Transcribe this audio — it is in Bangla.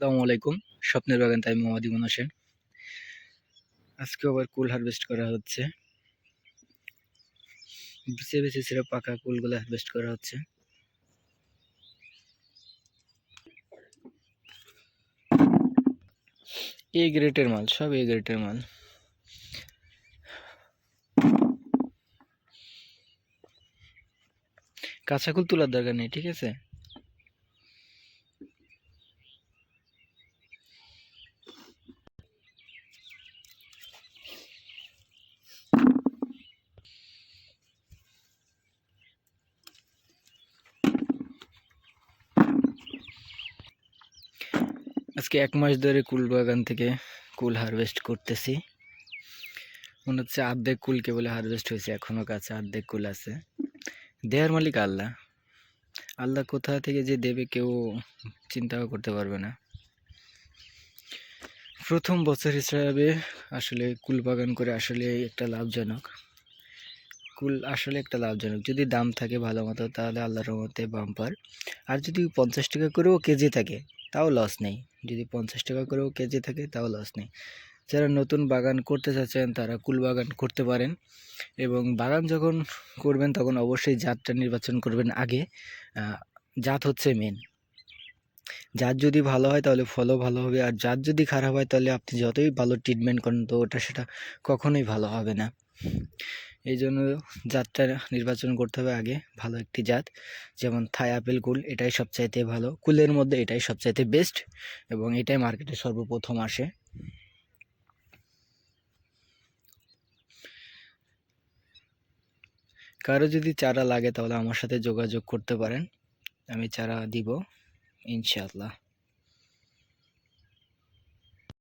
আসসালামু আলাইকুম। স্বপ্নের বাগান, তাই মোহাম্মদ ইমন হোসেন। আজকে আবার কুল হারভেস্ট করা হচ্ছে। বেছে বেছে ছেড়ে পাকা কুলগুলো হারভেস্ট করা হচ্ছে। এ গ্রেটের মাল, সব এ গ্রেটের মাল। কাঁচা কুল তোলার দরকার নেই, ঠিক আছে? আজকে এক মাস ধরে কুল বাগান থেকে কুল হারভেস্ট করতেছি। মনে হচ্ছে আর্ধেক কুল কেবল হারভেস্ট হয়েছে, এখনও কাছে আর্ধেক কুল আছে। দেয়ার মালিক আল্লাহ। আল্লাহ কোথা থেকে যে দেবে কেউ চিন্তাও করতে পারবে না। প্রথম বছর হিসাবে আসলে কুল বাগান করে আসলে একটা লাভজনক। কুল আসলে একটা লাভজনক। যদি দাম থাকে ভালো মতো, তাহলে আল্লাহর রহমতে বাম্পার আর যদি পঞ্চাশ টাকা করেও কেজি থাকে তাও লস নেই। যদি পঞ্চাশ টাকা করেও কেজি থাকে, তাও লস নেই। যারা নতুন বাগান করতে চাচ্ছেন, তারা কুল বাগান করতে পারেন এবং বাগান যখন করবেন, তখন অবশ্যই জাতটা নির্বাচন করবেন আগে। জাত হচ্ছে মেন জাত যদি ভালো হয় তাহলে ফলও ভালো হবে। আর যার যদি খারাপ হয় তাহলে আপনি যতই ভালো ট্রিটমেন্ট করেন তো ওটা সেটা কখনোই ভালো হবে না। এই জন্য জাতটা নির্বাচন করতে হবে আগে ভালো একটি জাত। যেমন থাই আপেল কুল, এটাই সবচাইতে ভালো। কুলের মধ্যে এটাই সবচাইতে বেস্ট এবং এটাই মার্কেটে সর্বপ্রথম আসে। কারও যদি চারা লাগে তাহলে আমার সাথে যোগাযোগ করতে পারেন। আমি চারা দিব। İnşallah.